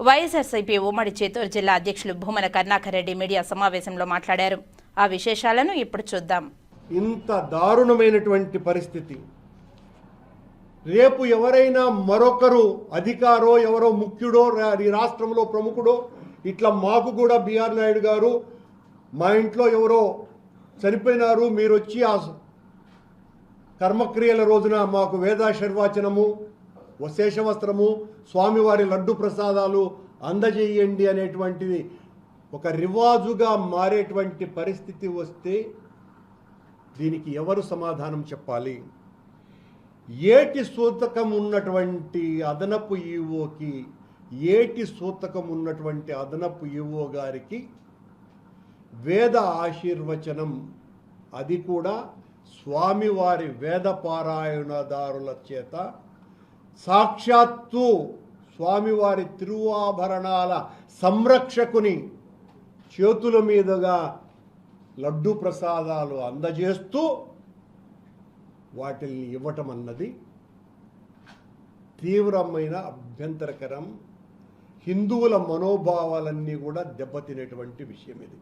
వైఎస్ఆర్సీపీ ఉమ్మడి చేతూరు జిల్లా అధ్యక్షులు భూమన కరుణాకర్ రెడ్డి మీడియా సమావేశంలో మాట్లాడారు. ఆ విశేషాలను ఇప్పుడు చూద్దాం. ఇంత దారుణమైనటువంటి పరిస్థితి. రేపు ఎవరైనా మరొకరు అధికారో ఎవరో ముఖ్యుడో ఈ రాష్ట్రంలో ప్రముఖుడో ఇట్లా మాకు కూడా బీఆర్ నాయుడు గారు మా ఇంట్లో ఎవరో చనిపోయినారు మీరు వచ్చి ఆ కర్మక్రియల రోజున మాకు వేదాశర్వాచనము వశేషవస్త్రము స్వామివారి లడ్డు ప్రసాదాలు అందజేయండి అనేటువంటిది ఒక రివాజుగా మారేటువంటి పరిస్థితి వస్తే దీనికి ఎవరు సమాధానం చెప్పాలి? ఏటి సూతకం ఉన్నటువంటి అదనపు ఈవోకి ఏటి సూతకం ఉన్నటువంటి అదనపు ఈవో గారికి వేద ఆశీర్వచనం అది కూడా స్వామివారి వేద పారాయణదారుల చేత సాక్షాత్తు స్వామివారి తిరువాభరణాల సంరక్షకుని చేతుల మీదుగా లడ్డు ప్రసాదాలు అందజేస్తూ వాటిని ఇవ్వటం అన్నది తీవ్రమైన అభ్యంతరకరం. హిందువుల మనోభావాలన్నీ కూడా దెబ్బతినేటువంటి విషయం ఇది